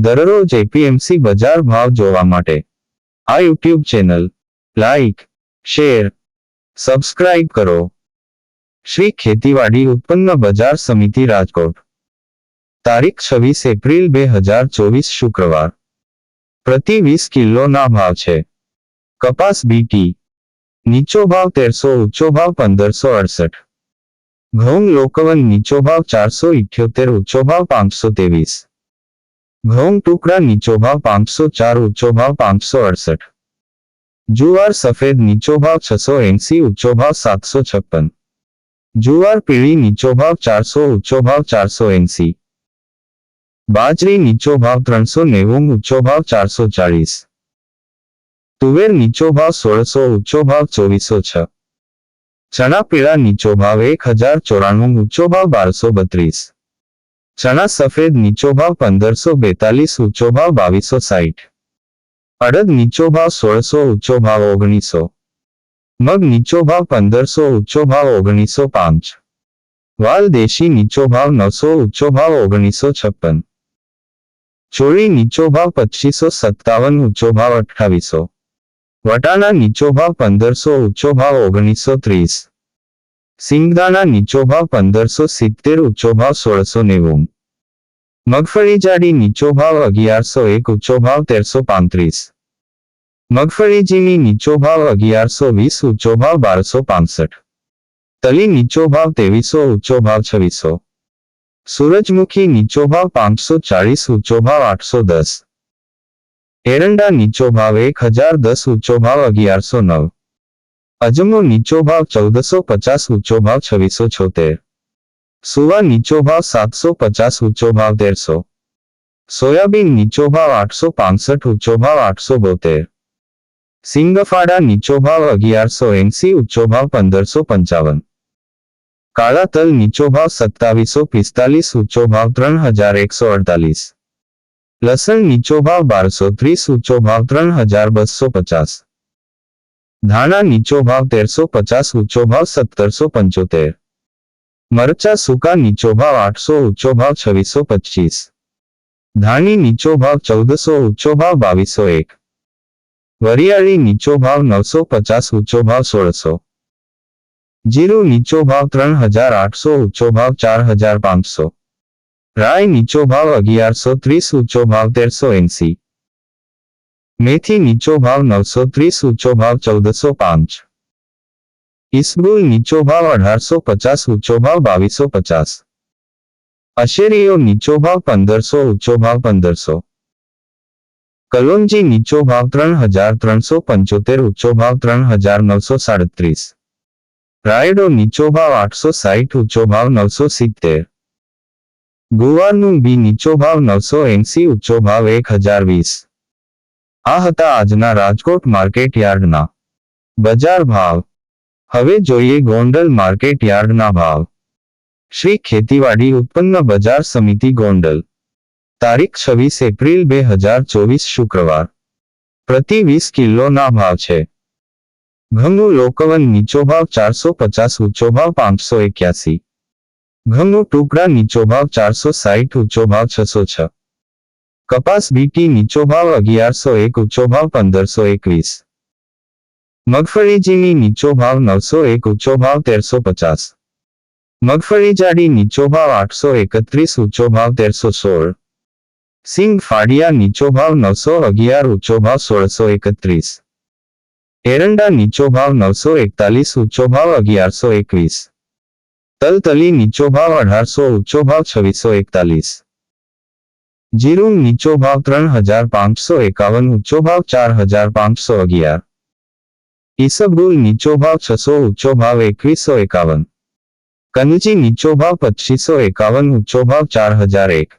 દરરોજ એપીએમસી બજાર ભાવ જોવા માટે. આ YouTube channel, like, share, subscribe કરો. શ્રી ખેતીવાડી ઉત્પન્ન બજાર સમિતિ રાજકોટ. તારીખ છવ્વીસ એપ્રિલ બે હજાર ચોવીસ શુક્રવાર. પ્રતિ વીસ કિલોના ભાવ છે. કપાસ બીટી નીચો ભાવ તેરસો, ઊંચો ભાવ પંદરસો અડસઠ. ઘઉં લોકવન નીચો ભાવ ચારસો ઇઠ્યોતેર, ઊંચો ભાવ પાંચસો ત્રેવીસ. ઘઉં ટુકડા નીચો ભાવ પાંચસો ચાર ઊંચો ભાવ પાંચસો અડસઠ જુવાર સફેદ નીચો ભાવ છસો એંસી ઊંચો ભાવ સાતસો છપ્પન જુવાર પીળી નીચો ભાવ ચારસો ઊંચો ભાવ ચારસો એંસી બાજરી નીચો ભાવ ત્રણસો નેવું ઊંચો ભાવ ચારસો ચાળીસ તુવેર નીચો ભાવ સોળસો ઊંચો ભાવ ચોવીસો છ ચણા પીળા નીચો ભાવ એક હજાર ચોરાણું ઊંચો ભાવ બારસો બત્રીસ ચણા સફેદ નીચો ભાવ પંદરસો બેતાલીસ ઊંચો ભાવ બાવીસો સાઠ અડદ નીચો ભાવ સોળસો ઊંચો ભાવ ઓગણીસો. મગ નીચો ભાવ પંદરસો ઊંચો ભાવ ઓગણીસો પાંચ. વાલ દેશી નીચો ભાવ નવસો ઊંચો ભાવ ઓગણીસો છપ્પન. ચોળી નીચો ભાવ પચીસો સત્તાવન ઊંચો ભાવ અઠાવીસો વટાણા નીચો ભાવ પંદરસો ઊંચો ભાવ ઓગણીસો ત્રીસ. સિંગદાણા નીચો ભાવ પંદરસો સિત્તેર ઊંચો ભાવ સોળસો નેવું મગફળી જાડી નીચો ભાવ અગિયારસો એક ઊંચો ભાવ તેરસો પાંત્રીસ મગફળી ઝીણી નીચો ભાવ અગિયારસો વીસ ઊંચો ભાવ બારસો પાંસઠ તલી નીચો ભાવ ત્રેવીસો ઊંચો ભાવ છવ્વીસો સૂરજમુખી નીચો ભાવ પાંચસો ચાળીસ ઊંચો ભાવ આઠસો દસ એરંડા નીચો ભાવ એક હજાર દસ ઊંચો ભાવ અગિયારસો નવ અજમો નીચો ભાવ ચૌદસો પચાસ ઊંચો ભાવ છવ્વીસો છોતેર સુવા નીચો ભાવ સાતસો પચાસ ઊંચો ભાવ તેરસો સોયાબીન નીચો ભાવ આઠસો પાંસઠ ઊંચો ભાવ આઠસો બોતેર સિંગફાડા નીચો ભાવ અગિયારસો એંસી ઊંચો ભાવ પંદરસો પંચાવન કાળા તલ નીચો ભાવ સત્તાવીસો પિસ્તાલીસ ઊંચો ભાવ ત્રણ હજાર એકસો અડતાલીસ લસણ નીચો ભાવ બારસો ત્રીસ ઊંચો ભાવ ત્રણ હજાર બસો પચાસ ધાણા નીચો ભાવ તેરસો પચાસ ઊંચો ભાવ સત્તરસો પંચોતેર મરચા સૂકા નીચો ભાવ આઠસો ઊંચો ભાવ છવ્વીસો પચીસ ધાણી નીચો ભાવ ચૌદસો ઊંચો ભાવ બાવીસો એક વરિયાળી નીચો ભાવ નવસો પચાસ ઊંચો ભાવ સોળસો જીરું નીચો ભાવ ત્રણ હજાર આઠસો ઊંચો ભાવ ચાર હજાર પાંચસો રાય નીચો ભાવ અગિયારસો ત્રીસ ઊંચો ભાવ તેરસો એંસી મેથી નીચો ભાવ નવસો ત્રીસ ઊંચો ભાવ ચૌદસો પાંચ ઇસબુલ નીચો ભાવ અઢારસો પચાસ ઊંચો ભાવ બાવીસો પચાસ અશેરીઓ નીચો ભાવ પંદરસો ઊંચો ભાવ પંદરસો કલોંજી નીચો ભાવ ત્રણ હજાર ત્રણસો પંચોતેર ઊંચો ભાવ ત્રણ હજાર નવસો સાડત્રીસ રાયડો નીચો ભાવ આઠસો સાઠ ઊંચો ભાવ નવસો સિત્તેર ગુવારનું બી નીચો ભાવ નવસો એંસી ઊંચો ભાવ એક હજાર વીસ આ હતા આજના રાજકોટ માર્કેટ યાર્ડના. બજાર ભાવ. હવે જોઈએ ગોંડલ માર્કેટ યાર્ડના ભાવ. શ્રી ખેતીવાડી ઉત્પન્ન બજાર સમિતિ ગોંડલ. તારીખ છવ્વીસ એપ્રિલ બે હજાર ચોવીસ શુક્રવાર. પ્રતિ વીસ કિલોના ભાવ છે. ઘઉંનું લોકવન નીચો ભાવ ચારસો પચાસ, ઊંચો ભાવ પાંચસો એક્યાસી. ઘઉંનું ટુકડા નીચો ભાવ ચારસો સાઠ ઊંચો ભાવ છસો છ. કપાસ બીટી નીચો ભાવ અગિયારસો એક ઊંચો ભાવ પંદરસો એકવીસ મગફળી ઝીણી નીચો ભાવ નવસો એક ઊંચો ભાવ તેરસો પચાસ મગફળી જાડી નીચો ભાવ આઠસો એકત્રીસ ઊંચો ભાવ તેરસો સોળ સિંગ ફાડિયા નીચો ભાવ નવસો અગિયાર ઊંચો ભાવ સોળસો એકત્રીસ એરંડા નીચો ભાવ નવસો એકતાલીસ ઊંચો ભાવ અગિયારસો એકવીસ તલતલી નીચો ભાવ અઢારસો ઊંચો ભાવ છવ્વીસો એકતાલીસ જીરું નીચો ભાવ ત્રણ હજાર પાંચસો એકાવન ઊંચો ભાવ ચાર હજાર પાંચસો અગિયાર ઈસબગુલ નીચો ભાવ છસો ઊંચો ભાવ એકવીસો એકાવન કનજી નીચો ભાવ પચીસો એકાવન ઊંચો ભાવ ચાર હજાર એક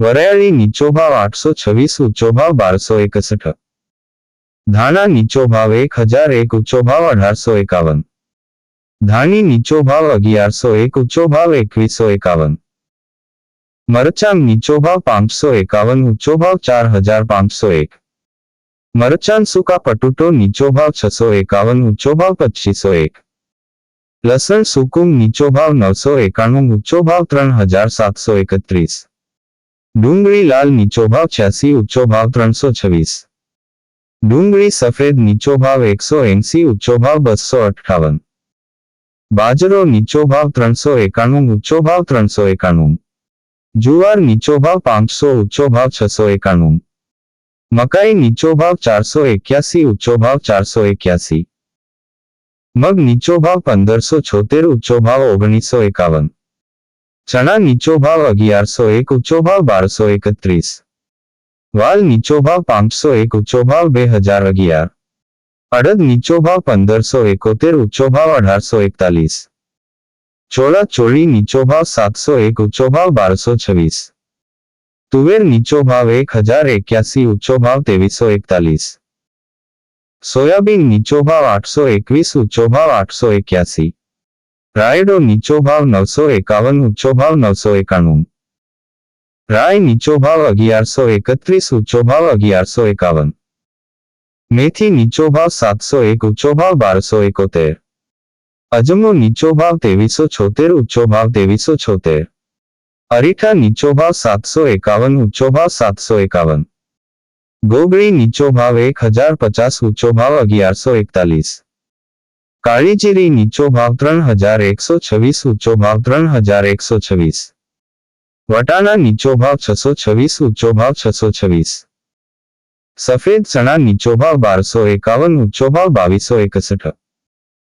વરાયળી નીચો ભાવ આઠસો છવ્વીસ ઊંચો ભાવ બારસો એકસઠ ધાણા નીચો ભાવ એક હજાર એક ઊંચો ભાવ અઢારસો એકાવન ધાણી નીચો ભાવ અગિયારસો એક ઊંચો ભાવ એકવીસો એકાવન મરચાં નીચો ભાવ પાંચસો એકાવન, ઊંચો ભાવ ચાર હજાર પાંચસો એક. મરચાં સૂકા પટુટો નીચો ભાવ છસો એકાવન, ઊંચો ભાવ પચીસો એક. લસણ સુકુમ નીચો ભાવ નવસો એકાણું, ઊંચો ભાવ ત્રણ હજાર સાતસો એકત્રીસ. ડુંગળી લાલ નીચો ભાવ છ્યાસી, ઊંચો ભાવ ત્રણસો છવ્વીસ. ડુંગળી સફેદ નીચો ભાવ એકસો એંસી, ઊંચો ભાવ બસો અઠ્ઠાવન. બાજરો નીચો ભાવ ત્રણસો એકાણું, ઊંચો ભાવ ત્રણસો એકાણું. જુવાર નીચો ભાવ પાંચસો ઊંચો ભાવ છસો એકાણું મકાઈ નીચો ભાવ ચારસો એક્યાસી ઊંચો ભાવ ચારસો એક્યાસી મગ નીચો ભાવ પંદરસો છોતેર ઊંચો ભાવ ઓગણીસો એકાવન ચણા નીચો ભાવ અગિયારસો એક ઊંચો ભાવ બારસો એકત્રીસ વાલ નીચો ભાવ પાંચસો એક ઊંચો ભાવ બે હજાર અગિયાર અડદ નીચો ભાવ પંદરસો એકોતેર ઊંચો ભાવ અઢારસો એકતાલીસ ચોળા ચોળી નીચો ભાવ સાતસો એક, ઊંચો ભાવ બારસો છવ્વીસ. તુવેર નીચો ભાવ એક હજાર એક્યાસી, ઊંચો ભાવ ત્રેવીસો એકતાલીસ. સોયાબીન નીચો ભાવ આઠસો એકવીસ, ઊંચો ભાવ આઠસો એક્યાસી. રાયડો નીચો ભાવ નવસો એકાવન, ઊંચો ભાવ નવસો એકાણું. રાય નીચો ભાવ અગિયારસો એકત્રીસ, ઊંચો ભાવ અગિયારસો એકાવન. મેથી નીચો ભાવ સાતસો એક, ઊંચો ભાવ બારસો એકોતેર. અજમો નીચો ભાવ ત્રેવીસો છોતેર ઊંચો ભાવ ત્રેવીસો છોતેર અરીઠા નીચો ભાવ સાતસો એકાવન ઊંચો ભાવ સાતસો એકાવન ગોગળી નીચો ભાવ એક હજાર પચાસ ઊંચો ભાવ અગિયારસો એકતાલીસ કાળીજીરી નીચો ભાવ ત્રણ હજાર એકસો છવ્વીસ ઊંચો ભાવ ત્રણ હજાર એકસો છવ્વીસ વટાણા નીચો ભાવ છસો છવ્વીસ ઊંચો ભાવ છસો છવ્વીસ સફેદ ચણા નીચો ભાવ બારસો એકાવન ઊંચો ભાવ બાવીસો એકસઠ